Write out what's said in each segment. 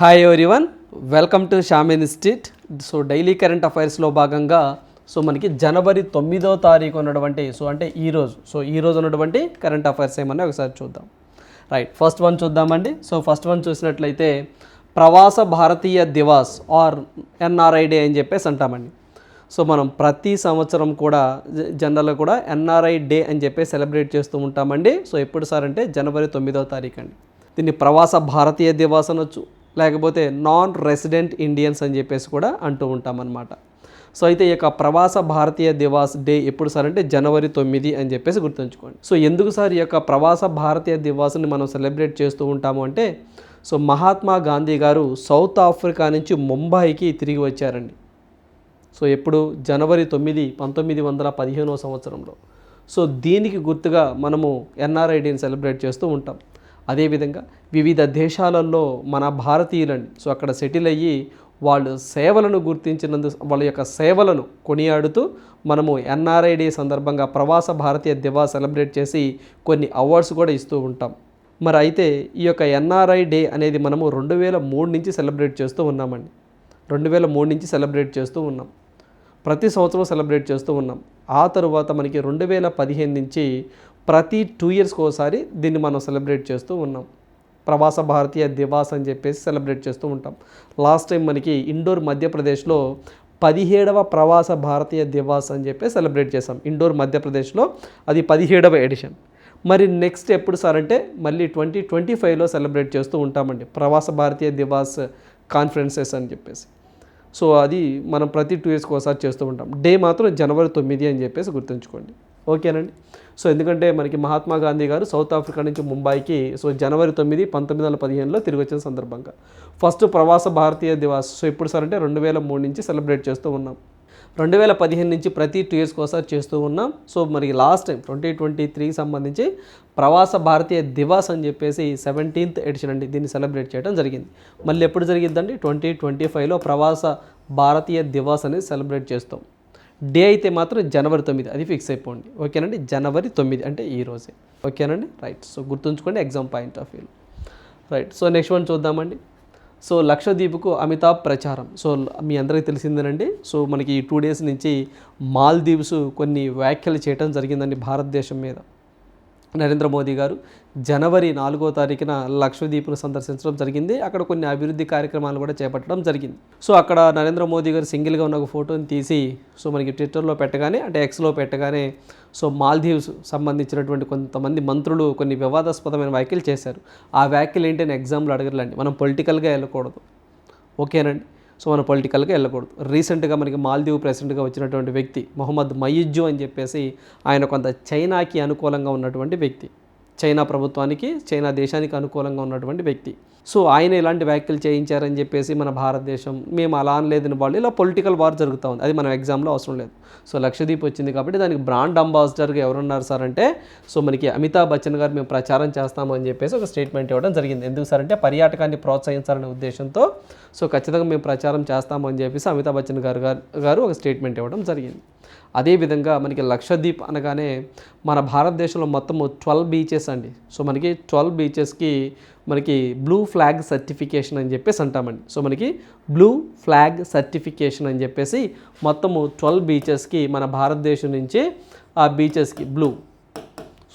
Hi everyone welcome to Sham institute so daily current అఫైర్స్లో భాగంగా so మనకి జనవరి తొమ్మిదో తారీఖు ఉన్నటువంటి సో అంటే ఈరోజు సో ఈ రోజు ఉన్నటువంటి కరెంట్ అఫైర్స్ ఏమన్నా ఒకసారి చూద్దాం. రైట్ ఫస్ట్ వన్ చూద్దామండి. సో ఫస్ట్ వన్ చూసినట్లయితే Pravasa Bharatiya Divas or NRI day అని చెప్పేసి అంటామండి. సో మనం ప్రతి సంవత్సరం కూడా జనరల్గా కూడా ఎన్ఆర్ఐ డే అని చెప్పి సెలబ్రేట్ చేస్తూ ఉంటామండి. సో ఎప్పుడు సార్ అంటే జనవరి తొమ్మిదవ తారీఖు అండి. దీన్ని ప్రవాస భారతీయ దివాస్ అనొచ్చు. లేకపోతే నాన్ రెసిడెంట్ ఇండియన్స్ అని చెప్పేసి కూడా అంటూ ఉంటామన్నమాట. సో అయితే ఈ యొక్క ప్రవాస భారతీయ దివాస్ డే ఎప్పుడు సార్ అంటే జనవరి తొమ్మిది అని చెప్పేసి గుర్తుంచుకోండి. సో ఎందుకు సార్ ఈ యొక్క ప్రవాస భారతీయ దివాస్ని మనం సెలబ్రేట్ చేస్తూ ఉంటాము అంటే సో మహాత్మా గాంధీ గారు సౌత్ ఆఫ్రికా నుంచి ముంబాయికి తిరిగి వచ్చారండి. సో ఎప్పుడు? జనవరి తొమ్మిది పంతొమ్మిది వందల పదిహేనవ సంవత్సరంలో. సో దీనికి గుర్తుగా మనము ఎన్ఆర్ఐడిని సెలబ్రేట్ చేస్తూ ఉంటాం. అదేవిధంగా వివిధ దేశాలలో మన భారతీయులని సో అక్కడ సెటిల్ అయ్యి వాళ్ళు సేవలను గుర్తించినందు వాళ్ళ యొక్క సేవలను కొనియాడుతూ మనము ఎన్ఆర్ఐ డే సందర్భంగా ప్రవాస భారతీయ దివా సెలబ్రేట్ చేసి కొన్ని అవార్డ్స్ కూడా ఇస్తూ ఉంటాం. మరి అయితే ఈ యొక్క ఎన్ఆర్ఐ డే అనేది మనము రెండు వేల మూడు నుంచి సెలబ్రేట్ చేస్తూ ఉన్నామండి. రెండు వేల మూడు నుంచి సెలబ్రేట్ చేస్తూ ఉన్నాం. ప్రతి సంవత్సరం సెలబ్రేట్ చేస్తూ ఉన్నాం. ఆ తరువాత మనకి రెండు వేల పదిహేను నుంచి ప్రతి టూ ఇయర్స్కి ఒకసారి దీన్ని మనం సెలబ్రేట్ చేస్తూ ఉన్నాం. ప్రవాస భారతీయ దివాస్ అని చెప్పేసి సెలబ్రేట్ చేస్తూ ఉంటాం. లాస్ట్ టైం మనకి ఇండోర్ మధ్యప్రదేశ్లో పదిహేడవ ప్రవాస భారతీయ దివాస్ అని చెప్పి సెలబ్రేట్ చేసాం ఇండోర్ మధ్యప్రదేశ్లో అది పదిహేడవ ఎడిషన్ మరి నెక్స్ట్ ఎప్పుడు సార్ అంటే మళ్ళీ ట్వంటీ ట్వంటీ ఫైవ్లో సెలబ్రేట్ చేస్తూ ఉంటామండి. ప్రవాస భారతీయ దివాస్ కాన్ఫరెన్సెస్ అని చెప్పేసి. సో అది మనం ప్రతి టూ ఇయర్స్కి ఒకసారి చేస్తూ ఉంటాం. డే మాత్రం జనవరి తొమ్మిది అని చెప్పేసి గుర్తుంచుకోండి. ఓకేనండి. సో ఎందుకంటే మనకి మహాత్మా గాంధీ గారు సౌత్ ఆఫ్రికా నుంచి ముంబైకి సో జనవరి తొమ్మిది పంతొమ్మిది వందల పదిహేనులో తిరిగి వచ్చిన సందర్భంగా. ఫస్ట్ ప్రవాస భారతీయ దివాస్ సో ఎప్పుడు సార్ అంటే రెండు వేల మూడు నుంచి సెలబ్రేట్ చేస్తూ ఉన్నాం. రెండు వేల పదిహేను నుంచి ప్రతి టూ ఇయర్స్కి ఒకసారి చేస్తూ ఉన్నాం. సో మరి లాస్ట్ టైం ట్వంటీ ట్వంటీ త్రీకి సంబంధించి ప్రవాస భారతీయ దివాస్ అని చెప్పేసి సెవెంటీన్త్ ఎడిషన్ అండి దీన్ని సెలబ్రేట్ చేయడం జరిగింది. మళ్ళీ ఎప్పుడు జరిగిందండి? ట్వంటీ ట్వంటీ ఫైవ్లో ప్రవాస భారతీయ దివాస్ అనేది సెలబ్రేట్ చేస్తాం. డే అయితే మాత్రం జనవరి తొమ్మిది. అది ఫిక్స్ అయిపోండి. ఓకేనండి? జనవరి తొమ్మిది అంటే ఈ రోజే. ఓకేనండి? రైట్ సో గుర్తుంచుకోండి exam point of view right so next one చూద్దామండి. సో లక్షద్వీప్కు అమితాబ్ ప్రచారం. సో మీ అందరికీ తెలిసిందేనండి. సో మనకి ఈ టూ డేస్ నుంచి మాల్దీవ్స్ కొన్ని వ్యాఖ్యలు చేయడం జరిగిందండి భారతదేశం మీద. నరేంద్ర మోదీ గారు జనవరి నాలుగో తారీఖున లక్షద్వీప్ను సందర్శించడం జరిగింది. అక్కడ కొన్ని అభివృద్ధి కార్యక్రమాలు కూడా చేపట్టడం జరిగింది. సో అక్కడ నరేంద్ర మోదీ గారు సింగిల్గా ఉన్న ఒక ఫోటోని తీసి సో మనకి ట్విట్టర్లో పెట్టగానే అంటే ఎక్స్లో పెట్టగానే సో మాల్దీవ్స్ సంబంధించినటువంటి కొంతమంది మంత్రులు కొన్ని వివాదాస్పదమైన వ్యాఖ్యలు చేశారు. ఆ వ్యాఖ్యలు ఏంటని ఎగ్జామ్లో అడగరండి మనం పొలిటికల్గా వెళ్ళకూడదు. ఓకేనండి? సో మనం పొలిటికల్గా వెళ్ళకూడదు. రీసెంట్గా మనకి మాల్దీవ్ ప్రెసిడెంట్గా వచ్చినటువంటి వ్యక్తి మొహమ్మద్ మయిజ్జు అని చెప్పేసి ఆయన కొంత చైనాకి అనుకూలంగా ఉన్నటువంటి వ్యక్తి. చైనా ప్రభుత్వానికి చైనా దేశానికి అనుకూలంగా ఉన్నటువంటి వ్యక్తి. సో ఆయన ఇలాంటి వ్యాఖ్యలు చేయించారని చెప్పేసి మన భారతదేశం మేము అలా అనలేదని వాళ్ళు ఇలా పొలిటికల్ వార్ జరుగుతూ ఉంది. అది మనం ఎగ్జామ్లో అవసరం లేదు. సో లక్షదీప్ వచ్చింది కాబట్టి దానికి బ్రాండ్ అంబాసిడర్గా ఎవరున్నారు సార్ అంటే సో మనకి అమితాబ్ బచ్చన్ గారు మేము ప్రచారం చేస్తాము అని చెప్పేసి ఒక స్టేట్మెంట్ ఇవ్వడం జరిగింది. ఎందుకు సార్ అంటే పర్యాటకాన్ని ప్రోత్సహించాలనే ఉద్దేశంతో సో ఖచ్చితంగా మేము ప్రచారం చేస్తాము అని చెప్పేసి అమితాబ్ బచ్చన్ గారు గారు- గారు ఒక స్టేట్మెంట్ ఇవ్వడం జరిగింది. అదేవిధంగా మనకి లక్షద్వీప్ అనగానే మన భారతదేశంలో మొత్తము ట్వెల్వ్ బీచెస్ అండి. సో మనకి ట్వెల్వ్ బీచెస్కి మనకి బ్లూ ఫ్లాగ్ సర్టిఫికేషన్ అని చెప్పేసి అంటామండి. సో మనకి బ్లూ ఫ్లాగ్ సర్టిఫికేషన్ అని చెప్పేసి మొత్తము ట్వెల్వ్ బీచెస్కి మన భారతదేశం నుంచి ఆ బీచెస్కి blue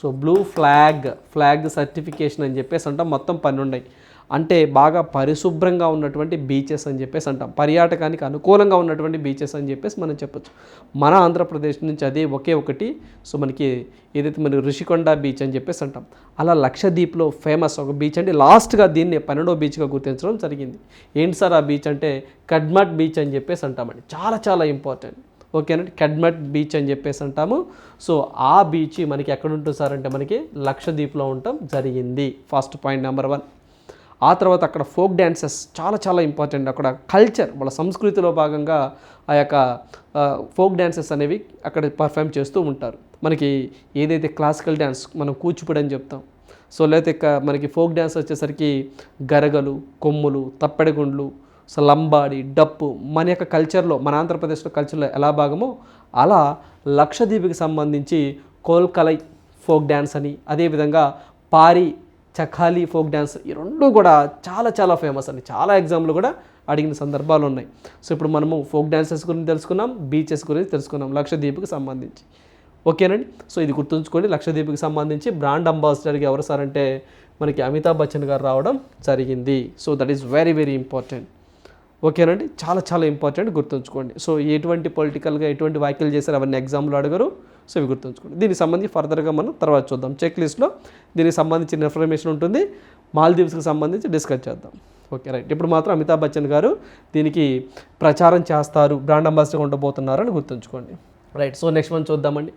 so blue flag flag certification అని చెప్పేసి అంటాం. మొత్తం పన్నెండు ఉన్నాయి. అంటే బాగా పరిశుభ్రంగా ఉన్నటువంటి బీచెస్ అని చెప్పేసి అంటాం. పర్యాటకానికి అనుకూలంగా ఉన్నటువంటి బీచెస్ అని చెప్పేసి మనం చెప్పొచ్చు. మన ఆంధ్రప్రదేశ్ నుంచి అదే ఒకే ఒకటి. సో మనకి ఏదైతే మనకి ఋషికొండ బీచ్ అని చెప్పేసి అంటాం. అలా లక్షద్వీప్లో ఫేమస్ ఒక బీచ్ అంటే లాస్ట్గా దీన్ని పన్నెండో బీచ్గా గుర్తించడం జరిగింది. ఏంటి సార్ ఆ బీచ్ అంటే? కడ్మట్ బీచ్ అని చెప్పేసి అంటామండి. చాలా చాలా ఇంపార్టెంట్. ఓకేనండి కడ్మట్ బీచ్ అని చెప్పేసి అంటాము. సో ఆ బీచ్ మనకి ఎక్కడ ఉంటుంది సార్ అంటే మనకి లక్షద్వీప్లో ఉండటం జరిగింది. First point number one. ఆ తర్వాత అక్కడ ఫోక్ డ్యాన్సెస్ చాలా చాలా ఇంపార్టెంట్. అక్కడ కల్చర్ వాళ్ళ సంస్కృతిలో భాగంగా ఆ యొక్క ఫోక్ డ్యాన్సెస్ అనేవి అక్కడ పర్ఫామ్ చేస్తూ ఉంటారు. మనకి ఏదైతే క్లాసికల్ డ్యాన్స్ మనం కూచిపూడి అని చెప్తాం. సో లేకపోతే ఇక మనకి ఫోక్ డ్యాన్స్ వచ్చేసరికి గరగలు కొమ్ములు తప్పెడగుండ్లు సో లంబాడి డప్పు మన యొక్క కల్చర్లో మన ఆంధ్రప్రదేశ్లో కల్చర్లో ఎలా భాగమో అలా లక్షద్వీప్కి సంబంధించి కోల్కలై ఫోక్ డ్యాన్స్ అని అదేవిధంగా పారి చఖాలి ఫోక్ డ్యాన్స్ ఈ రెండు కూడా చాలా చాలా ఫేమస్ అండి. చాలా ఎగ్జామ్లు కూడా అడిగిన సందర్భాలు ఉన్నాయి. సో ఇప్పుడు మనము ఫోక్ డ్యాన్సెస్ గురించి తెలుసుకున్నాం బీచెస్ గురించి తెలుసుకున్నాం లక్షద్వీప్కి సంబంధించి. ఓకేనండి? సో ఇది గుర్తుంచుకోండి లక్షద్వీప్కి సంబంధించి బ్రాండ్ అంబాసిడర్గా ఎవరు సార్ అంటే మనకి అమితాబ్ బచ్చన్ గారు రావడం జరిగింది. So that is very very important ఓకేనండి? చాలా చాలా ఇంపార్టెంట్ గుర్తుంచుకోండి. సో ఎటువంటి పొలిటికల్గా ఎటువంటి వ్యాఖ్యలు చేశారు అవన్నీ ఎగ్జామ్లో అడగరు. సో ఇవి గుర్తుంచుకోండి. దీనికి సంబంధించి ఫర్దర్గా మనం తర్వాత చూద్దాం. చెక్ లిస్ట్లో దీనికి సంబంధించిన ఇన్ఫర్మేషన్ ఉంటుంది. మాల్దీవ్స్కి సంబంధించి డిస్కస్ చేద్దాం. Okay right. ఇప్పుడు మాత్రం అమితాబ్ బచ్చన్ గారు దీనికి ప్రచారం చేస్తారు బ్రాండ్ అంబాసిడర్గా ఉండబోతున్నారు అని గుర్తుంచుకోండి. రైట్. సో నెక్స్ట్ మనం చూద్దామండి.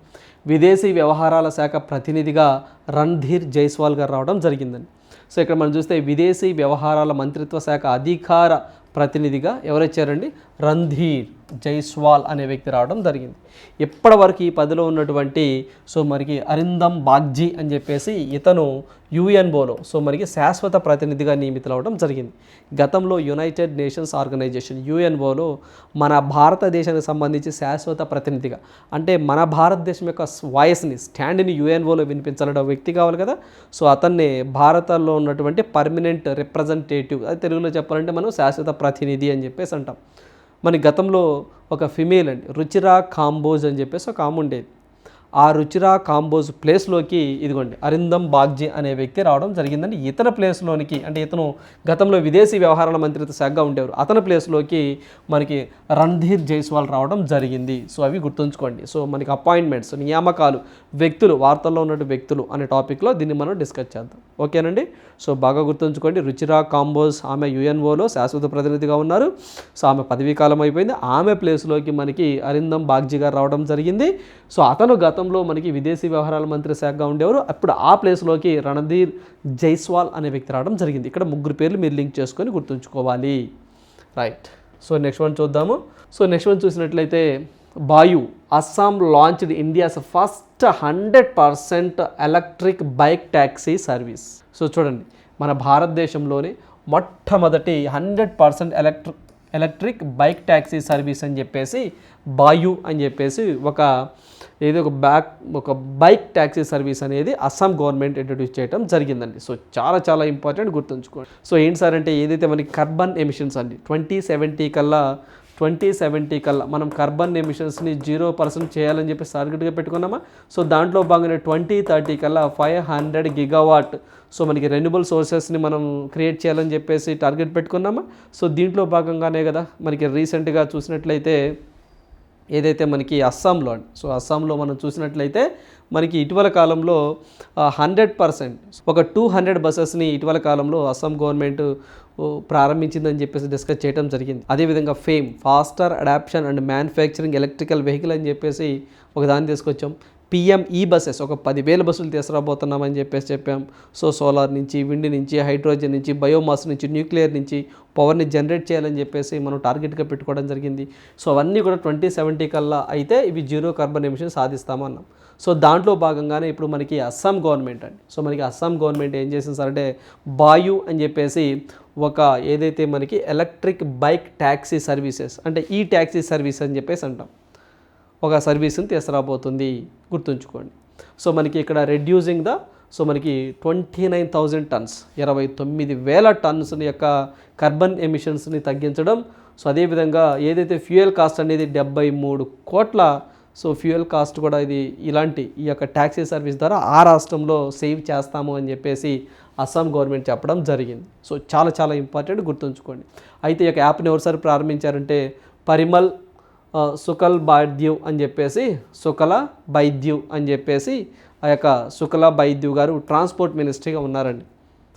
విదేశీ వ్యవహారాల శాఖ ప్రతినిధిగా రణ్ధీర్ జైస్వాల్ గారు రావడం జరిగిందండి. సో ఇక్కడ మనం చూస్తే విదేశీ వ్యవహారాల మంత్రిత్వ శాఖ అధికార ప్రతినిధిగా ఎవరొచ్చారండి రంధీర్ జైస్వాల్ అనే వ్యక్తి రావడం జరిగింది. ఇప్పటివరకు ఈ పదిలో ఉన్నటువంటి సో మనకి అరిందమ్ బాగ్జీ అని చెప్పేసి ఇతను యుఎన్ఓలో సో మనకి శాశ్వత ప్రతినిధిగా నియమితులవడం జరిగింది. గతంలో యునైటెడ్ నేషన్స్ ఆర్గనైజేషన్ యుఎన్ఓలో మన భారతదేశానికి సంబంధించి శాశ్వత ప్రతినిధిగా అంటే మన భారతదేశం యొక్క వాయిస్ని స్టాండ్ని యుఎన్ఓలో వినిపించాలన్న వ్యక్తి కావాలి కదా. సో అతన్ని భారతలో ఉన్నటువంటి పర్మనెంట్ రిప్రజెంటేటివ్ అది తెలుగులో చెప్పాలంటే మనం శాశ్వత ప్రతినిధి అని చెప్పేసి అంటాం. మన గతంలో ఒక ఫిమేల్ అండి రుచిరా కాంబోజ్ అని చెప్పేసి ఒక ఆమె ఉండేది. ఆ రుచిరా కాంబోజ్ ప్లేస్లోకి ఇదిగోండి అరిందం బాగ్జీ అనే వ్యక్తి రావడం జరిగిందండి. ఇతర ప్లేస్లోనికి అంటే ఇతను గతంలో విదేశీ వ్యవహారాల మంత్రిత్వ శాఖగా ఉండేవారు. అతని ప్లేస్లోకి మనకి రణధీర్ జైస్వాల్ రావడం జరిగింది. సో అవి గుర్తుంచుకోండి. సో మనకి అపాయింట్మెంట్స్ నియామకాలు వ్యక్తులు వార్తల్లో ఉన్న వ్యక్తులు అనే టాపిక్లో దీన్ని మనం డిస్కస్ చేద్దాం. ఓకేనండి? సో బాగా గుర్తుంచుకోండి. రుచిరా కాంబోజ్ ఆమె యుఎన్ఓలో శాశ్వత ప్రతినిధిగా ఉన్నారు. సో ఆమె పదవీ కాలం అయిపోయింది. ఆమె ప్లేస్లోకి మనకి అరిందం బాగ్జీ గారు రావడం జరిగింది. సో అతను గత గతంలో మనకి విదేశీ వ్యవహారాల మంత్రి శాఖగా ఉండేవారు. అప్పుడు ఆ ప్లేస్లోకి రణధీర్ జైస్వాల్ అనే వ్యక్తి రావడం జరిగింది. ఇక్కడ ముగ్గురు పేర్లు మీరు లింక్ చేసుకొని గుర్తుంచుకోవాలి. రైట్. సో నెక్స్ట్ వన్ చూద్దాము. సో నెక్స్ట్ వన్ చూసినట్లయితే Baayu Assam launched India's first hundred percent electric bike taxi service. So చూడండి. మన భారతదేశంలోనే మొట్టమొదటి hundred percent electric electric bike taxi service అని చెప్పేసి బాయు అని చెప్పేసి ఒక ఏదో ఒక బ్యాక్ ఒక బైక్ ట్యాక్సీ సర్వీస్ అనేది అస్సాం గవర్నమెంట్ ఇంట్రడ్యూస్ చేయడం జరిగిందండి. సో చాలా చాలా ఇంపార్టెంట్ గుర్తుంచుకోండి. సో ఏంటి సార్ అంటే ఏదైతే మనకి కార్బన్ ఎమిషన్స్ అండి ట్వంటీ సెవెంటీ కల్లా ట్వంటీ సెవెంటీ కల్లా మనం కార్బన్ ఎమిషన్స్ని జీరో పర్సెంట్ చేయాలని చెప్పి టార్గెట్గా పెట్టుకున్నామా? సో దాంట్లో భాగంగా ట్వంటీ థర్టీ కల్లా ఫైవ్ హండ్రెడ్ గిగావాట్ సో మనకి రెన్యూబుల్ సోర్సెస్ని మనం క్రియేట్ చేయాలని చెప్పేసి టార్గెట్ పెట్టుకున్నామా? సో దీంట్లో భాగంగానే కదా మనకి రీసెంట్గా చూసినట్లయితే ఏదైతే మనకి అస్సాంలో అండి సో అస్సాంలో మనం చూసినట్లయితే మనకి ఇటీవల కాలంలో హండ్రెడ్ పర్సెంట్ ఒక టూ హండ్రెడ్ బస్సెస్ని ఇటీవల కాలంలో అస్సాం గవర్నమెంట్ ప్రారంభించిందని చెప్పేసి డిస్కస్ చేయడం జరిగింది. అదేవిధంగా FAME faster adoption and manufacturing electrical vehicle అని చెప్పేసి ఒక దాన్ని తీసుకొచ్చాం. పిఎం ఈ బస్సెస్ ఒక పదివేల బస్సులు తీసుకురాబోతున్నామని చెప్పేసి చెప్పాం. సో సోలార్ నుంచి విండ్ నుంచి హైడ్రోజన్ నుంచి బయోమాస్ నుంచి న్యూక్లియర్ నుంచి పవర్ని జనరేట్ చేయాలని చెప్పేసి మనం టార్గెట్గా పెట్టుకోవడం జరిగింది. సో అవన్నీ కూడా ట్వంటీ సెవెంటీ కల్లా అయితే ఇవి జీరో కార్బన్ ఎమిషన్ సాధిస్తామన్నాం. సో దాంట్లో భాగంగానే ఇప్పుడు మనకి అస్సాం గవర్నమెంట్ అండి. సో మనకి అస్సాం గవర్నమెంట్ ఏం చేసింది సార్ అంటే బాయు అని చెప్పేసి ఒక ఏదైతే మనకి ఎలక్ట్రిక్ బైక్ ట్యాక్సీ సర్వీసెస్ అంటే ఈ ట్యాక్సీ సర్వీస్ అని చెప్పేసి అంటాం. ఒక సర్వీస్ని తీసుకురాబోతుంది. గుర్తుంచుకోండి. సో మనకి ఇక్కడ రెడ్యూసింగ్ ద సో మనకి ట్వంటీ నైన్ థౌజండ్ టన్స్ ఇరవై తొమ్మిది వేల టన్స్ యొక్క కార్బన్ ఎమిషన్స్ని తగ్గించడం. సో అదేవిధంగా ఏదైతే ఫ్యూయల్ కాస్ట్ అనేది డెబ్బై మూడు కోట్ల సో ఫ్యూయల్ కాస్ట్ కూడా ఇది ఇలాంటి ఈ యొక్క ట్యాక్సీ సర్వీస్ ద్వారా ఆ రాష్ట్రంలో సేవ్ చేస్తాము అని చెప్పేసి అస్సాం గవర్నమెంట్ చెప్పడం జరిగింది. సో చాలా చాలా ఇంపార్టెంట్ గుర్తుంచుకోండి. అయితే ఈ యొక్క యాప్ని ఎవరిసారి ప్రారంభించారంటే పరిమల్ సుకల్ బాధ్యవ్ అని చెప్పేసి సుకల బైద్యు అని చెప్పేసి ఆ యొక్క సుకల బైద్యు గారు ట్రాన్స్పోర్ట్ మినిస్ట్రీగా ఉన్నారండి.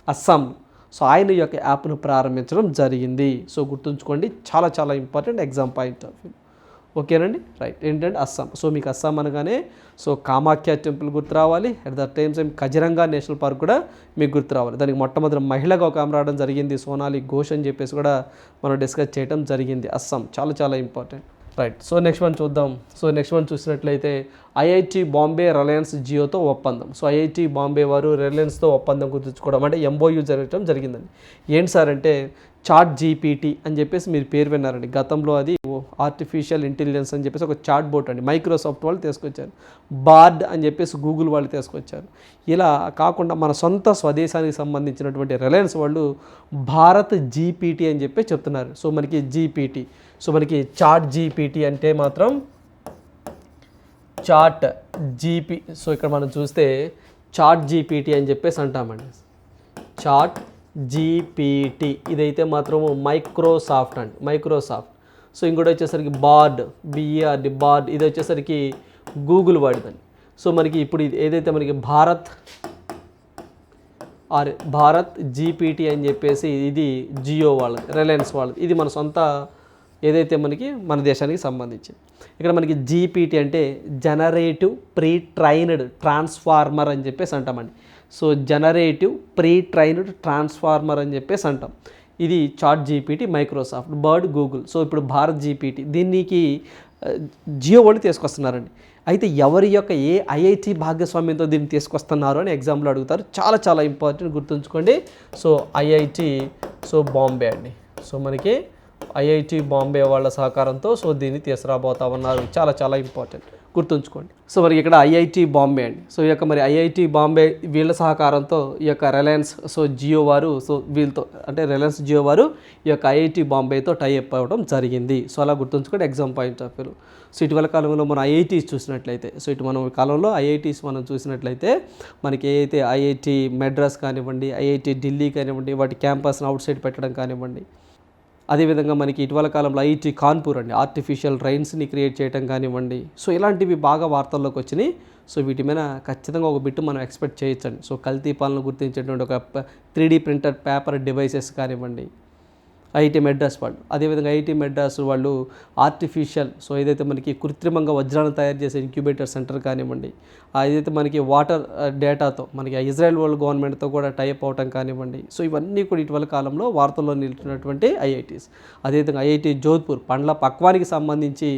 అస్సాం. సో ఆయన యొక్క యాప్ను ప్రారంభించడం జరిగింది. సో గుర్తుంచుకోండి చాలా చాలా important exam point of view. ఓకేనండి? రైట్. ఏంటంటే అస్సాం. సో మీకు అస్సాం అనగానే సో కామాఖ్య టెంపుల్ గుర్తు రావాలి. At the time same Kaziranga national park కూడా మీకు గుర్తు రావాలి. దానికి మొట్టమొదటి మహిళగా ఒక ఆమె రావడం జరిగింది. సోనాలి ఘోష్ అని చెప్పేసి కూడా మనం డిస్కస్ చేయడం జరిగింది అస్సాం. చాలా చాలా important. Right so next one చూద్దాం. సో నెక్స్ట్ వన్ చూసినట్లయితే ఐఐటి బాంబే రిలయన్స్ జియోతో ఒప్పందం. సో ఐఐటి బాంబే వారు రిలయన్స్తో ఒప్పందం కుదుర్చుకోవడం అంటే ఎంఓయూ జరగడం జరిగిందండి. ఏంటి సార్ అంటే చాట్ జీపీటీ అని చెప్పేసి మీరు పేరు విన్నారండి. గతంలో అది ఆర్టిఫిషియల్ ఇంటెలిజెన్స్ అని చెప్పేసి ఒక చాట్ బోట్ అండి. మైక్రోసాఫ్ట్ వాళ్ళు తీసుకొచ్చారు. బార్డ్ అని చెప్పేసి గూగుల్ వాళ్ళు తీసుకొచ్చారు. ఇలా కాకుండా మన సొంత స్వదేశానికి సంబంధించినటువంటి రిలయన్స్ వాళ్ళు భారత్ జీపీటీ అని చెప్పి చెప్తున్నారు. సో మనకి జీపీటీ. సో మనకి చాట్ జీపీటీ అంటే మాత్రం చాట్ జీపీ సో ఇక్కడ మనం చూస్తే చాట్ జీపీటీ అని చెప్పేసి అంటామండి. చాట్ జీపీటీ ఇదైతే మాత్రము మైక్రోసాఫ్ట్ అండి మైక్రోసాఫ్ట్. సో ఇంకోటి వచ్చేసరికి బార్డ్ బిఈఆర్డి బార్డ్ ఇది వచ్చేసరికి గూగుల్ వాడిదండి. సో మనకి ఇప్పుడు ఇది ఏదైతే మనకి భారత్ ఆర్ భారత్ జీపీటీ అని చెప్పేసి ఇది జియో వాళ్ళది రిలయన్స్ వాళ్ళది. ఇది మన సొంత ఏదైతే మనకి మన దేశానికి సంబంధించి. ఇక్కడ మనకి జీపీటీ అంటే జనరేటివ్ ప్రీ ట్రైన్డ్ ట్రాన్స్ఫార్మర్ అని చెప్పేసి అంటామండి so generative pre trained transformer అని చెప్పేసి అంటాం. ఇది chat GPT Microsoft Bard Google. So ఇప్పుడు భారత్ జీపీటీ దీనికి జియో వాళ్ళు తీసుకొస్తున్నారండి. అయితే ఎవరి యొక్క ఏ ఐఐటి భాగస్వామ్యంతో దీన్ని తీసుకొస్తున్నారు అని ఎగ్జామ్లో అడుగుతారు. చాలా చాలా ఇంపార్టెంట్ గుర్తుంచుకోండి. సో ఐఐటి సో బాంబే అండి. సో మనకి ఐఐటి బాంబే వాళ్ళ సహకారంతో సో దీన్ని తీసుకురాబోతా ఉన్నారు చాలా చాలా ఇంపార్టెంట్. గుర్తుంచుకోండి. సో మరి ఇక్కడ ఐఐటి బాంబే అండి. సో ఈ యొక్క మరి ఐఐటి బాంబే వీళ్ళ సహకారంతో ఈ యొక్క రిలయన్స్ సో జియో వారు సో వీళ్ళతో అంటే రిలయన్స్ జియో వారు ఈ యొక్క ఐఐటి బాంబేతో టైఅప్ అవ్వడం జరిగింది. సో అలా గుర్తుంచుకోండి exam point of view so ఇటీవల కాలంలో మనం ఐఐటీస్ చూసినట్లయితే సో ఇటు మనం కాలంలో ఐఐటీస్ మనం చూసినట్లయితే మనకి ఏదైతే ఐఐటి మెడ్రాస్ కానివ్వండి ఐఐటి ఢిల్లీ కానివ్వండి వాటి క్యాంపస్ని అవుట్ సైడ్ పెట్టడం కానివ్వండి అదేవిధంగా మనకి ఇటీవల కాలంలో ఐఐటి కాన్పూర్ అండి ఆర్టిఫిషియల్ రైన్స్ని క్రియేట్ చేయడం కానివ్వండి. సో ఇలాంటివి బాగా వార్తల్లోకి వచ్చినాయి. సో వీటి మీద ఖచ్చితంగా ఒక బిట్టు మనం ఎక్స్పెక్ట్ చేయొచ్చండి. సో కల్తీ పాలన గుర్తించేటువంటి ఒక త్రీ ప్రింటర్ పేపర్ డివైసెస్ కానివ్వండి. ఐఐటి మెడ్రాస్ వాళ్ళు. అదేవిధంగా ఐఐటి మెడ్రాస్ వాళ్ళు ఆర్టిఫిషియల్ సో ఏదైతే మనకి కృత్రిమంగా వజ్రాలను తయారు చేసే ఇంక్యుబేటర్ సెంటర్ కానివ్వండి ఏదైతే మనకి వాటర్ డేటాతో మనకి ఇజ్రాయెల్ వరల్డ్ గవర్నమెంట్తో కూడా టైప్ అవటం కానివ్వండి సో ఇవన్నీ కూడా ఇటీవల కాలంలో వార్తల్లో నిలిచినటువంటి ఐఐటీస్. అదేవిధంగా ఐఐటి జోధ్పూర్ పండ్ల పక్వానికి సంబంధించి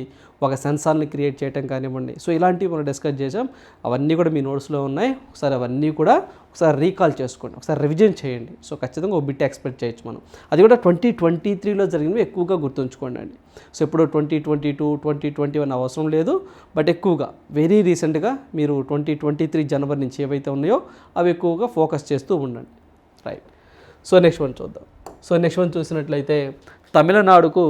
ఒక సెన్సార్ని క్రియేట్ చేయటం కానివ్వండి. సో ఇలాంటివి మనం డిస్కస్ చేసాం అవన్నీ కూడా మీ నోట్స్లో ఉన్నాయి. ఒకసారి అవన్నీ కూడా ఒకసారి రీకాల్ చేసుకోండి. ఒకసారి రివిజన్ చేయండి. సో ఖచ్చితంగా ఒక బిట్ ఎక్స్పెక్ట్ చేయొచ్చు మనం. అది కూడా ట్వంటీ ట్వంటీ త్రీలో జరిగినవి ఎక్కువగా గుర్తుంచుకోండి అండి సో ఇప్పుడు twenty twenty two twenty twenty one అవసరం లేదు. బట్ ఎక్కువగా వెరీ రీసెంట్గా మీరు ట్వంటీ ట్వంటీ త్రీ జనవరి నుంచి ఏవైతే ఉన్నాయో అవి ఎక్కువగా ఫోకస్ చేస్తూ ఉండండి. రైట్. సో నెక్స్ట్ వన్ చూద్దాం. సో నెక్స్ట్ వన్ చూసినట్లయితే తమిళనాడుకు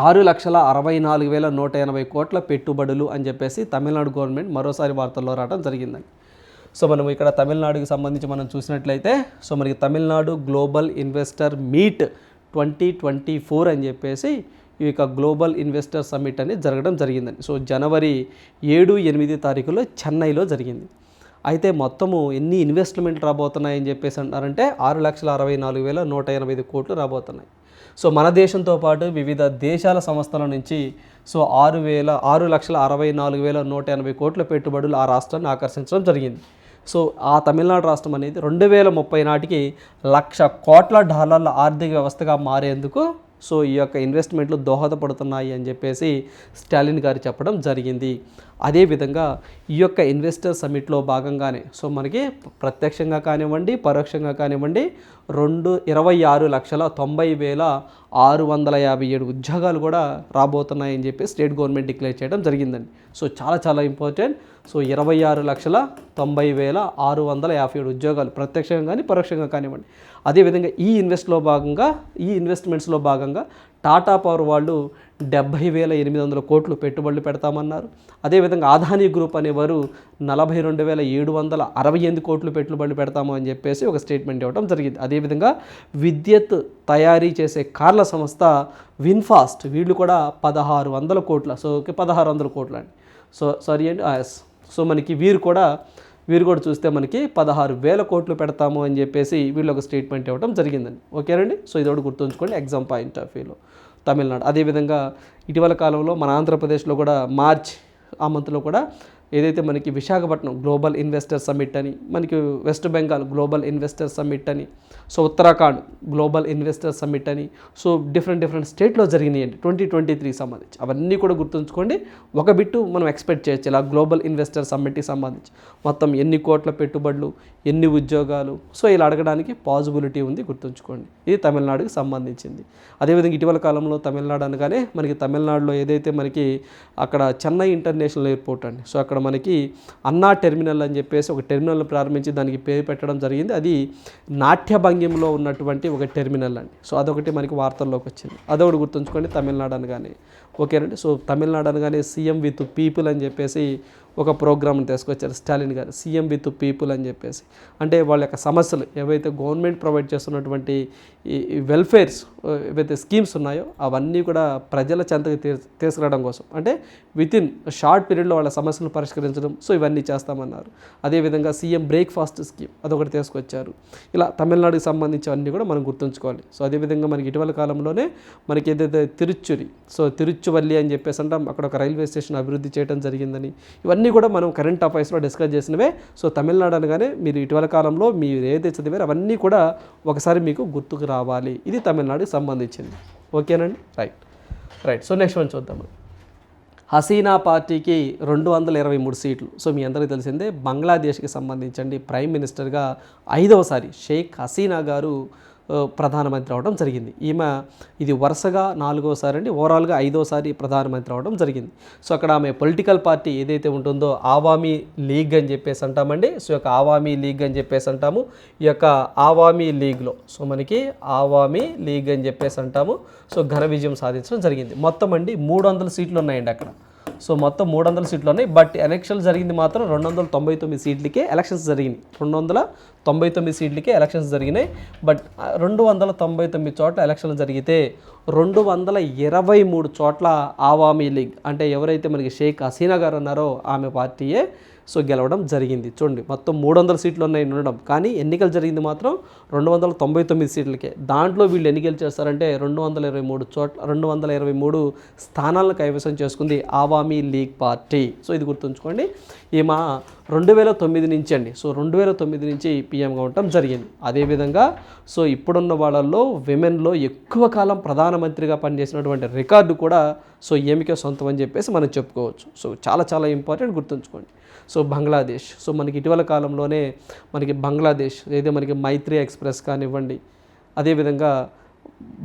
ఆరు లక్షల అరవై నాలుగు వేల నూట ఎనభై కోట్ల పెట్టుబడులు అని చెప్పేసి తమిళనాడు గవర్నమెంట్ మరోసారి వార్తల్లో రావడం జరిగిందండి. సో మనం ఇక్కడ తమిళనాడుకి సంబంధించి మనం చూసినట్లయితే సో మనకి Tamil Nadu global investor meet twenty twenty four అని చెప్పేసి ఈ యొక్క గ్లోబల్ ఇన్వెస్టర్ సమ్మిట్ అనేది జరగడం జరిగిందండి. సో జనవరి ఏడు ఎనిమిది తారీఖులో చెన్నైలో జరిగింది. అయితే మొత్తము ఎన్ని ఇన్వెస్ట్మెంట్ రాబోతున్నాయని చెప్పేసి అంటారంటే ఆరు లక్షల అరవై నాలుగు వేల నూట ఎనభై ఐదు కోట్లు రాబోతున్నాయి. సో మన దేశంతో పాటు వివిధ దేశాల సంస్థల నుంచి సో ఆరు వేల ఆరు లక్షల అరవై నాలుగు వేల నూట ఎనభై కోట్ల పెట్టుబడులు ఆ రాష్ట్రాన్ని ఆకర్షించడం జరిగింది. సో ఆ తమిళనాడు రాష్ట్రం అనేది రెండు వేల ముప్పై నాటికి లక్ష కోట్ల డాలర్ల ఆర్థిక వ్యవస్థగా మారేందుకు సో ఈ యొక్క ఇన్వెస్ట్మెంట్లు దోహదపడుతున్నాయి అని చెప్పేసి స్టాలిన్ గారు చెప్పడం జరిగింది. అదేవిధంగా ఈ యొక్క ఇన్వెస్టర్ సమిట్లో భాగంగానే సో మనకి ప్రత్యక్షంగా కానివ్వండి పరోక్షంగా కానివ్వండి రెండు ఇరవై ఆరు లక్షల తొంభై వేల ఆరు వందల యాభై ఏడు ఉద్యోగాలు కూడా రాబోతున్నాయని చెప్పి స్టేట్ గవర్నమెంట్ డిక్లేర్ చేయడం జరిగిందండి. సో చాలా చాలా ఇంపార్టెంట్. సో ఇరవై ఆరు లక్షల తొంభై వేల ఆరు వందల యాభై ఏడు ఉద్యోగాలు ప్రత్యక్షంగా కానీ పరోక్షంగా కానివ్వండి. అదేవిధంగా ఈ ఇన్వెస్ట్లో భాగంగా ఈ ఇన్వెస్ట్మెంట్స్లో భాగంగా టాటా పవర్ వాళ్ళు డెబ్భై వేల ఎనిమిది వందల కోట్లు పెట్టుబడులు పెడతామన్నారు. అదేవిధంగా ఆదాని గ్రూప్ అనేవారు నలభై రెండు వేల ఏడు వందల అరవై ఎనిమిది కోట్లు పెట్టుబడులు పెడతాము అని చెప్పేసి ఒక స్టేట్మెంట్ ఇవ్వడం జరిగింది. అదేవిధంగా విద్యుత్ తయారీ చేసే కార్ల సంస్థ విన్ఫాస్ట్ వీళ్ళు కూడా పదహారు వందల కోట్ల సో ఓకే పదహారు వందల కోట్ల అండి సో సారీ అండి ఎస్. సో మనకి వీరు కూడా వీరు కూడా చూస్తే మనకి పదహారు వేల కోట్లు పెడతాము అని చెప్పేసి వీళ్ళు ఒక స్టేట్మెంట్ ఇవ్వడం జరిగిందండి. ఓకేనండి? సో ఇది ఒకటి గుర్తుంచుకోండి ఎగ్జామ్ పాయింట్ ఆఫ్ వ్యూలో. తమిళనాడు. అదేవిధంగా ఇటీవల కాలంలో మన ఆంధ్రప్రదేశ్లో కూడా మార్చ్ ఆ మంత్లో కూడా ఏదైతే మనకి విశాఖపట్నం గ్లోబల్ ఇన్వెస్టర్ సమ్మిట్ అని మనకి West Bengal global investor summit అని so Uttarakhand global investor summit అని సో డిఫరెంట్ డిఫరెంట్ స్టేట్లో జరిగినాయండి ట్వంటీ ట్వంటీ త్రీ సంబంధించి. అవన్నీ కూడా గుర్తుంచుకోండి. ఒక బిట్టు మనం ఎక్స్పెక్ట్ చేయొచ్చు ఇలా గ్లోబల్ ఇన్వెస్టర్ సమ్మిట్కి సంబంధించి. మొత్తం ఎన్ని కోట్ల పెట్టుబడులు ఎన్ని ఉద్యోగాలు సో ఇలా అడగడానికి పాజిబిలిటీ ఉంది గుర్తుంచుకోండి. ఇది తమిళనాడుకి సంబంధించింది. అదేవిధంగా ఇటీవల కాలంలో తమిళనాడు అనగానే మనకి తమిళనాడులో ఏదైతే మనకి అక్కడ చెన్నై ఇంటర్నేషనల్ ఎయిర్పోర్ట్ అండి సో అక్కడ మనకి అన్నా టెర్మినల్ అని చెప్పేసి ఒక టెర్మినల్ ప్రారంభించి దానికి పేరు పెట్టడం జరిగింది. అది నాట్య భంగిమలో ఉన్నటువంటి ఒక టెర్మినల్ అండి. సో అదొకటి మనకి వార్తల్లోకి వచ్చింది. అదొకటి గుర్తుంచుకోండి తమిళనాడు అనగానే. ఓకేనండి? సో తమిళనాడు అనగానే సీఎం విత్ పీపుల్ అని చెప్పేసి ఒక ప్రోగ్రామ్ని తీసుకొచ్చారు స్టాలిన్ గారు. సీఎం విత్ పీపుల్ అని చెప్పేసి. అంటే వాళ్ళ యొక్క సమస్యలు ఏవైతే గవర్నమెంట్ ప్రొవైడ్ చేస్తున్నటువంటి ఈ వెల్ఫేర్స్ ఏవైతే స్కీమ్స్ ఉన్నాయో అవన్నీ కూడా ప్రజల చెంతకు తీ తీసుకురావడం కోసం. అంటే విత్ ఇన్ షార్ట్ పీరియడ్లో వాళ్ళ సమస్యలు పరిష్కరించడం. సో ఇవన్నీ చేస్తామన్నారు. అదేవిధంగా సీఎం బ్రేక్ఫాస్ట్ స్కీమ్ అదొకటి తీసుకొచ్చారు. ఇలా తమిళనాడుకి సంబంధించి అన్నీ కూడా మనం గుర్తుంచుకోవాలి. సో అదేవిధంగా మనకి ఇటీవల కాలంలోనే మనకి ఏదైతే తిరుచురి సో తిరుచువల్లి అని చెప్పేసి అంటాం. అక్కడ ఒక రైల్వే స్టేషన్ అభివృద్ధి చేయడం జరిగిందని. ఇవన్నీ కూడా మనం కరెంట్ అఫైర్స్లో డిస్కస్ చేసినవే. సో తమిళనాడు అనగానే మీరు ఇటీవల కాలంలో మీరు ఏదైతే చదివారో అవన్నీ కూడా ఒకసారి మీకు గుర్తుకు రావాలి. ఇది తమిళనాడు సంబంధించింది. ఓకేనండి? Right. Right. So next one చూద్దాం హసీనా పార్టీకి రెండు వందల ఇరవై మూడు సీట్లు. సో మీ అందరికీ తెలిసిందే బంగ్లాదేశ్కి సంబంధించండి ప్రైమ్ మినిస్టర్గా ఐదవసారి షేక్ హసీనా గారు ప్రధానమంత్రి అవడం జరిగింది. ఈమె ఇది వరుసగా నాలుగోసారి అండి ఓవరాల్గా ఐదోసారి ప్రధానమంత్రి అవడం జరిగింది. సో అక్కడ ఆమె పొలిటికల్ పార్టీ ఏదైతే ఉంటుందో ఆవామీ లీగ్ అని చెప్పేసి అంటామండి. సో యొక్క ఆవామీ లీగ్ అని చెప్పేసి అంటాము. ఈ యొక్క ఆవామీ లీగ్లో సో మనకి ఆవామీ లీగ్ అని చెప్పేసి అంటాము. సో ఘన విజయం సాధించడం జరిగింది. మొత్తం అండి మూడు వందల సీట్లు ఉన్నాయండి అక్కడ. సో మొత్తం మూడు వందల సీట్లు ఉన్నాయి బట్ ఎలక్షన్లు జరిగింది మాత్రం రెండు వందల తొంభై తొమ్మిది సీట్లకే ఎలక్షన్స్ జరిగినాయి. రెండు వందల తొంభై తొమ్మిది సీట్లకే ఎలక్షన్స్ జరిగినాయి. బట్ రెండు వందల తొంభై తొమ్మిది చోట్ల ఎలక్షన్లు జరిగితే రెండు వందల ఇరవై మూడు చోట్ల ఆవామీ లీగ్ అంటే ఎవరైతే మనకి షేక్ హసీనా గారు ఉన్నారో ఆమె పార్టీయే సో గెలవడం జరిగింది. చూడండి మొత్తం మూడు వందల సీట్లు ఉన్నాయి ఉండడం. కానీ ఎన్నికలు జరిగింది మాత్రం రెండు వందల తొంభై తొమ్మిది సీట్లకే. దాంట్లో వీళ్ళు ఎన్నికలు చేస్తారంటే రెండు వందల ఇరవై మూడు చోట్ల రెండు వందల ఇరవై మూడు స్థానాలను కైవసం చేసుకుంది ఆవామీ లీగ్ పార్టీ. సో ఇది గుర్తుంచుకోండి. ఈమె రెండు వేల తొమ్మిది నుంచి అండి. సో రెండు వేల తొమ్మిది నుంచి పీఎంగా ఉండటం జరిగింది. అదేవిధంగా సో ఇప్పుడున్న వాళ్ళల్లో విమెన్లో ఎక్కువ కాలం ప్రధానమంత్రిగా పనిచేసినటువంటి రికార్డు కూడా సో ఏమికే సొంతం అని చెప్పేసి మనం చెప్పుకోవచ్చు. సో చాలా చాలా ఇంపార్టెంట్ గుర్తుంచుకోండి. సో బంగ్లాదేశ్. సో మనకి ఇటీవల కాలంలోనే మనకి బంగ్లాదేశ్ ఏదైతే మనకి మైత్రి ఎక్స్ప్రెస్ కానివ్వండి అదేవిధంగా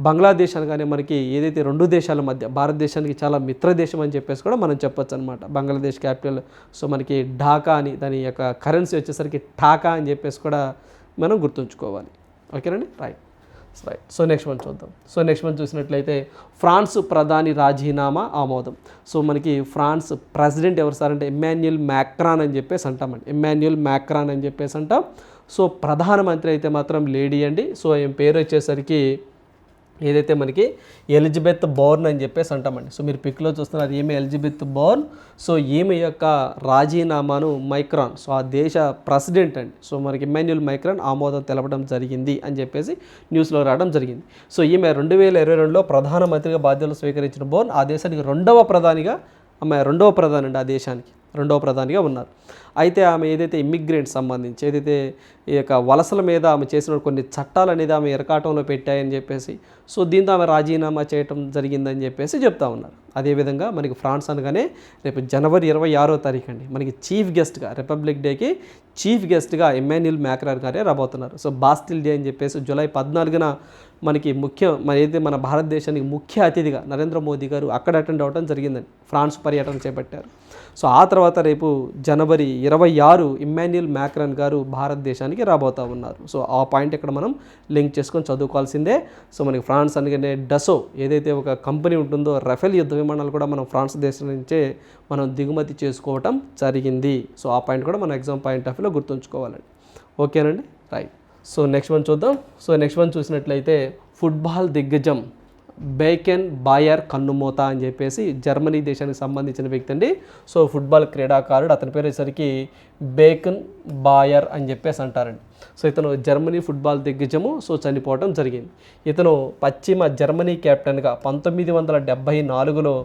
బంగ్లాదేశ్ అనగానే మనకి ఏదైతే రెండు దేశాల మధ్య భారతదేశానికి చాలా మిత్ర దేశం అని చెప్పేసి కూడా మనం చెప్పొచ్చు అనమాట బంగ్లాదేశ్ క్యాపిటల్ సో మనకి ఢాకా అని దాని యొక్క కరెన్సీ వచ్చేసరికి ఠాకా అని చెప్పేసి కూడా మనం గుర్తుంచుకోవాలి. ఓకేనండి? Right. Right. So next one చూద్దాం. సో నెక్స్ట్ వన్ చూసినట్లయితే ఫ్రాన్స్ ప్రధాని రాజీనామా ఆమోదం. సో మనకి ఫ్రాన్స్ ప్రెసిడెంట్ ఎవరు సార్ అంటే ఎమాన్యుయల్ మ్యాక్రాన్ అని చెప్పేసి అంటామండి ఎమాన్యుయల్ మ్యాక్రాన్ అని చెప్పేసి అంటాం. సో ప్రధానమంత్రి అయితే మాత్రం లేడీ అండి. సో ఆయన పేరు వచ్చేసరికి ఏదైతే మనకి ఎలిజబెత్ బోర్న్ అని చెప్పేసి అంటామండి. సో మీరు పిక్లో చూస్తున్నారు ఏమి ఎలిజబెత్ బోర్న్? సో ఈమె యొక్క రాజీనామాను మైక్రాన్ సో ఆ దేశ ప్రెసిడెంట్ అండి. సో మనకి ఇమాన్యుల్ మైక్రాన్ ఆమోదం తెలపడం జరిగింది అని చెప్పేసి న్యూస్లో రావడం జరిగింది. సో ఈమె రెండు వేల ఇరవై రెండులో ప్రధానమంత్రిగా బాధ్యతలు స్వీకరించిన బోర్న్ ఆ దేశానికి రెండవ ప్రధానిగా ఆమె రెండవ ప్రధాని అండి ఆ దేశానికి. రెండవ ప్రధానిగా ఉన్నారు. అయితే ఆమె ఏదైతే ఇమ్మిగ్రెంట్ సంబంధించి ఏదైతే ఈ యొక్క వలసల మీద ఆమె చేసిన కొన్ని చట్టాలు అనేది ఆమె ఎరకాటంలో పెట్టాయని చెప్పేసి సో దీంతో ఆమె రాజీనామా చేయటం జరిగిందని చెప్పేసి చెప్తా ఉన్నారు. అదేవిధంగా మనకి ఫ్రాన్స్ అనగానే రేపు జనవరి ఇరవై ఆరో తారీఖు అండి మనకి చీఫ్ గెస్ట్గా రిపబ్లిక్ డేకి చీఫ్ గెస్ట్గా ఎమ్మాన్యుల్ మ్యాక్రార్ గారే రాబోతున్నారు. సో బాస్టిల్ డే అని చెప్పేసి జూలై పద్నాలుగున మనకి ముఖ్య మన ఏదైతే మన భారతదేశానికి ముఖ్య అతిథిగా నరేంద్ర మోదీ గారు అక్కడ అటెండ్ అవ్వడం జరిగిందండి. ఫ్రాన్స్ పర్యటన చేపట్టారు. సో ఆ తర్వాత రేపు జనవరి ఇరవై ఆరు ఇమ్మాన్యుయల్ మ్యాక్రన్ గారు భారతదేశానికి రాబోతా ఉన్నారు. సో ఆ పాయింట్ ఇక్కడ మనం లింక్ చేసుకొని చదువుకోవాల్సిందే. సో మనకి ఫ్రాన్స్ అనగానే డసో ఏదైతే ఒక కంపెనీ ఉంటుందో రఫేల్ యుద్ధ విమానాలు కూడా మనం ఫ్రాన్స్ దేశం నుంచే మనం దిగుమతి చేసుకోవటం జరిగింది. సో ఆ పాయింట్ కూడా మనం ఎగ్జామ్ పాయింట్ ఆఫ్ వ్యూలో గుర్తుంచుకోవాలండి. ఓకేనండి? రైట్. సో నెక్స్ట్ వన్ చూద్దాం. సో నెక్స్ట్ వన్ చూసినట్లయితే ఫుట్బాల్ దిగ్గజం బేకెన్ బాయర్ కన్నుమూత అని చెప్పేసి జర్మనీ దేశానికి సంబంధించిన వ్యక్తి అండి. సో ఫుట్బాల్ క్రీడాకారుడు అతని పేరు వచ్చేసరికి బేకన్ బాయర్ అని చెప్పేసి అంటారండి. సో ఇతను జర్మనీ ఫుట్బాల్ దిగ్గజము సో చనిపోవడం జరిగింది. ఇతను పశ్చిమ జర్మనీ కెప్టెన్గా పంతొమ్మిది వందల డెబ్భై నాలుగులో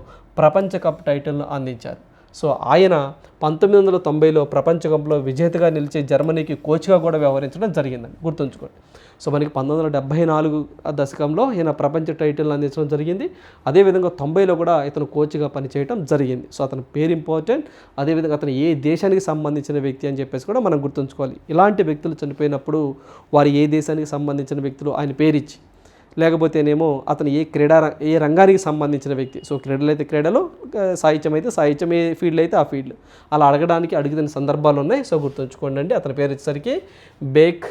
ప్రపంచ కప్ టైటిల్ను అందించారు. సో ఆయన పంతొమ్మిది వందల తొంభైలో ప్రపంచ కప్లో విజేతగా నిలిచి జర్మనీకి కోచ్గా కూడా వ్యవహరించడం జరిగిందండి. గుర్తుంచుకోండి. సో మనకి పంతొమ్మిది వందల డెబ్బై నాలుగు దశకంలో ఈయన ప్రపంచ టైటిల్ అందించడం జరిగింది. అదేవిధంగా తొంభైలో కూడా ఇతను కోచ్గా పనిచేయడం జరిగింది. సో అతని పేరు ఇంపార్టెంట్. అదేవిధంగా అతను ఏ దేశానికి సంబంధించిన వ్యక్తి అని చెప్పేసి కూడా మనం గుర్తుంచుకోవాలి. ఇలాంటి వ్యక్తులు చనిపోయినప్పుడు వారు ఏ దేశానికి సంబంధించిన వ్యక్తులు ఆయన పేరిచ్చి లేకపోతేనేమో అతను ఏ క్రీడా ఏ రంగానికి సంబంధించిన వ్యక్తి. సో క్రీడలు అయితే క్రీడలు సాహిత్యం అయితే సాహిత్యం ఏ ఫీల్డ్ అయితే ఆ ఫీల్డ్. అలా అడగడానికి అడిగిన సందర్భాలు ఉన్నాయి సో గుర్తుంచుకోండి అండి అతని పేరు వచ్చేసరికి బేక్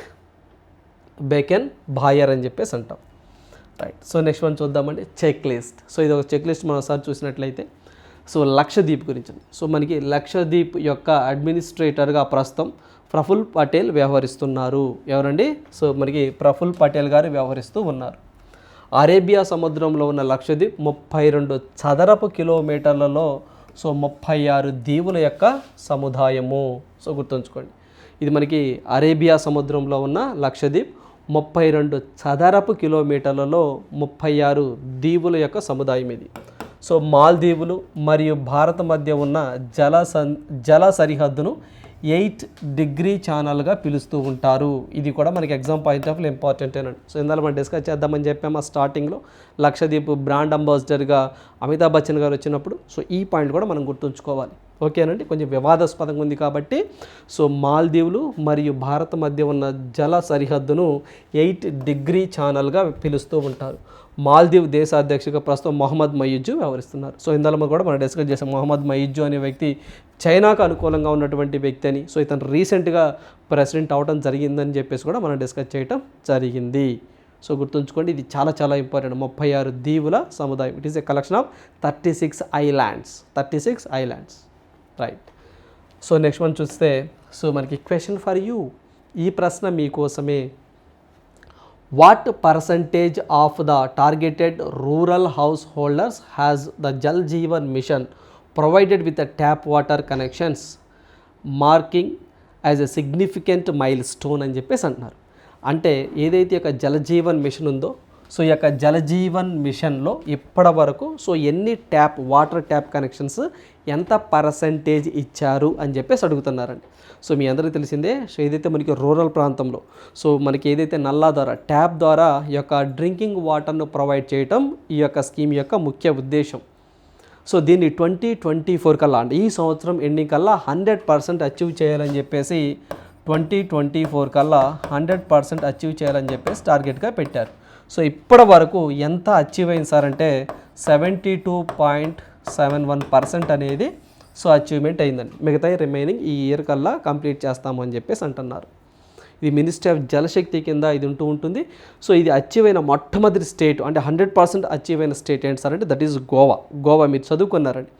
బేకెన్ బాయర్ అని చెప్పేసి అంటాం. రైట్. సో నెక్స్ట్ వన్ చూద్దామండి. చెక్ లిస్ట్ సో ఇది ఒక చెక్ లిస్ట్ మనం ఒకసారి చూసినట్లయితే. సో లక్షద్వీప్ గురించి. సో మనకి లక్షద్వీప్ యొక్క అడ్మినిస్ట్రేటర్గా ప్రస్తుతం ప్రఫుల్ పటేల్ వ్యవహరిస్తున్నారు. ఎవరండి? సో మనకి ప్రఫుల్ పటేల్ గారు వ్యవహరిస్తూ ఉన్నారు. అరేబియా సముద్రంలో ఉన్న లక్షద్వీప్ ముప్పై రెండు చదరపు కిలోమీటర్లలో సో ముప్పై ఆరు దీవుల యొక్క సముదాయము. సో గుర్తుంచుకోండి. ఇది మనకి అరేబియా సముద్రంలో ఉన్న లక్షద్వీప్ ముప్పై రెండు చదరపు కిలోమీటర్లలో ముప్పై ఆరు దీవుల యొక్క సముదాయం ఇది. సో మాల్దీవులు మరియు భారత మధ్య ఉన్న జల సన్ జల సరిహద్దును ఎయిట్ డిగ్రీ ఛానల్గా పిలుస్తూ ఉంటారు. ఇది కూడా మనకి ఎగ్జామ్ పాయింట్ ఆఫ్ ఇంపార్టెంట్ అండి సో ఇందులో మనం డిస్కస్ చేద్దామని చెప్పాము ఆ స్టార్టింగ్లో లక్షదీప్ బ్రాండ్ అంబాసిడర్గా అమితాబ్ బచ్చన్ గారు వచ్చినప్పుడు. సో ఈ పాయింట్ కూడా మనం గుర్తుంచుకోవాలి. ఓకేనండి? కొంచెం వివాదాస్పదంగా ఉంది కాబట్టి. సో మాల్దీవులు మరియు భారత్ మధ్య ఉన్న జల సరిహద్దును ఎయిట్ డిగ్రీ ఛానల్గా పిలుస్తూ ఉంటారు. మాల్దీవ్ దేశ అధ్యక్షుగా ప్రస్తుతం మొహమ్మద్ మయూజు వ్యవహరిస్తున్నారు. సో ఇందులో కూడా మనం డిస్కస్ చేసాం. మొహమ్మద్ మయూజు అనే వ్యక్తి చైనాకు అనుకూలంగా ఉన్నటువంటి వ్యక్తి అని. సో ఇతను రీసెంట్గా ప్రెసిడెంట్ అవడం జరిగిందని చెప్పేసి కూడా మనం డిస్కస్ చేయటం జరిగింది. సో గుర్తుంచుకోండి ఇది చాలా చాలా ఇంపార్టెంట్. ముప్పై ఆరు దీవుల సముదాయం. It is a collection of thirty six islands thirty six islands right so next మనం చూస్తే సో మనకి క్వశ్చన్ ఫర్ యూ ఈ ప్రశ్న మీకోసమే what percentage of the targeted rural householders has the Jal Jeevan Mission provided with tap water connections marking as a significant milestone అని చెప్పేసి అంటున్నారు. అంటే ఏదైతే ఒక జలజీవన్ మిషన్ ఉందో సో ఈ యొక్క జలజీవన్ మిషన్లో ఇప్పటి వరకు సో ఎన్ని ట్యాప్ వాటర్ ట్యాప్ కనెక్షన్స్ ఎంత పర్సంటేజ్ ఇచ్చారు అని చెప్పేసి అడుగుతున్నారండి. సో మీ అందరికీ తెలిసిందే సో ఏదైతే మనకి రూరల్ ప్రాంతంలో సో మనకి ఏదైతే నల్లా ద్వారా ట్యాప్ ద్వారా ఈ యొక్క డ్రింకింగ్ వాటర్ను ప్రొవైడ్ చేయటం ఈ యొక్క స్కీమ్ యొక్క ముఖ్య ఉద్దేశం. సో దీన్ని ట్వంటీ ట్వంటీ ఫోర్ కల్లా అంటే ఈ సంవత్సరం ఎండింగ్ కల్లా హండ్రెడ్ పర్సెంట్ అచీవ్ చేయాలని చెప్పేసి ట్వంటీ ట్వంటీ ఫోర్ కల్లా హండ్రెడ్ పర్సెంట్ అచీవ్ చేయాలని చెప్పేసి టార్గెట్గా పెట్టారు. సో ఇప్పటి వరకు ఎంత అచీవ్ అయింది సార్ అంటే seventy two point seven one percent అనేది సో అచీవ్మెంట్ అయిందండి. మిగతా రిమైనింగ్ ఈ ఇయర్ కల్లా కంప్లీట్ చేస్తాము అని చెప్పేసి అంటున్నారు. ఇది మినిస్ట్రీ ఆఫ్ జలశక్తి కింద ఇది ఉంటూ ఉంటుంది. సో ఇది అచీవ్ అయిన మొట్టమొదటి స్టేట్ అంటే హండ్రెడ్ పర్సెంట్ అచీవ్ అయిన స్టేట్ ఏంటి సార్ అంటే దట్ ఈస్ గోవా గోవా మీరు చదువుకున్నారండి.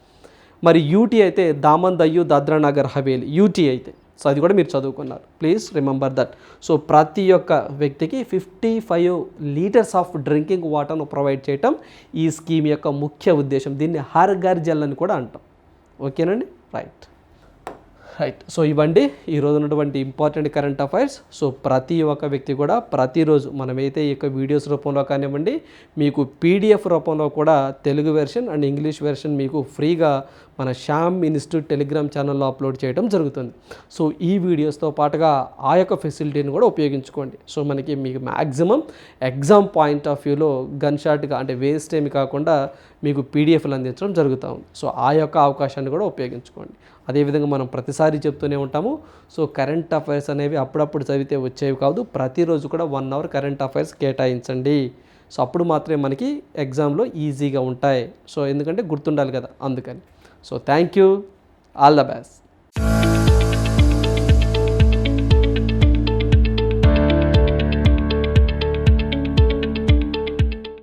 మరి యూటీ అయితే దామన్ దయ్యు దాద్రా నగర్ హవేలీ యూటీ అయితే సో అది కూడా మీరు చదువుకున్నారు. ప్లీజ్ రిమెంబర్ దట్ సో ప్రతి ఒక్క వ్యక్తికి fifty five litres of drinking వాటర్ను ప్రొవైడ్ చేయటం ఈ స్కీమ్ యొక్క ముఖ్య ఉద్దేశం. దీన్ని హర్ ఘర్ జల్ అని కూడా అంటాం. ఓకేనండి రైట్ రైట్ సో ఇవ్వండి. ఈరోజు ఉన్నటువంటి ఇంపార్టెంట్ కరెంట్ అఫైర్స్ సో ప్రతి ఒక్క వ్యక్తి కూడా ప్రతిరోజు మనమైతే ఈ యొక్క వీడియోస్ రూపంలో కానివ్వండి మీకు పీడిఎఫ్ రూపంలో కూడా Telugu version and English version మీకు ఫ్రీగా మన శ్యామ్ ఇన్స్టిట్యూట్ టెలిగ్రామ్ ఛానల్లో అప్లోడ్ చేయడం జరుగుతుంది. సో ఈ వీడియోస్తో పాటుగా ఆ యొక్క ఫెసిలిటీని కూడా ఉపయోగించుకోండి. సో మనకి మీకు మ్యాక్సిమం ఎగ్జామ్ పాయింట్ ఆఫ్ వ్యూలో గన్ షాట్గా అంటే వేస్ట్ ఏమి కాకుండా మీకు పీడిఎఫ్లు అందించడం జరుగుతూ ఉంది. సో ఆ యొక్క అవకాశాన్ని కూడా ఉపయోగించుకోండి. అదేవిధంగా మనం ప్రతిసారి చెప్తూనే ఉంటాము. సో కరెంట్ అఫైర్స్ అనేవి అప్పుడప్పుడు చదివితే వచ్చేవి కాదు. ప్రతిరోజు కూడా వన్ అవర్ కరెంట్ అఫైర్స్ కేటాయించండి. సో అప్పుడు మాత్రమే మనకి ఎగ్జామ్లో ఈజీగా ఉంటాయి. సో ఎందుకంటే గుర్తుండాలి కదా అందుకని. So thank you all the best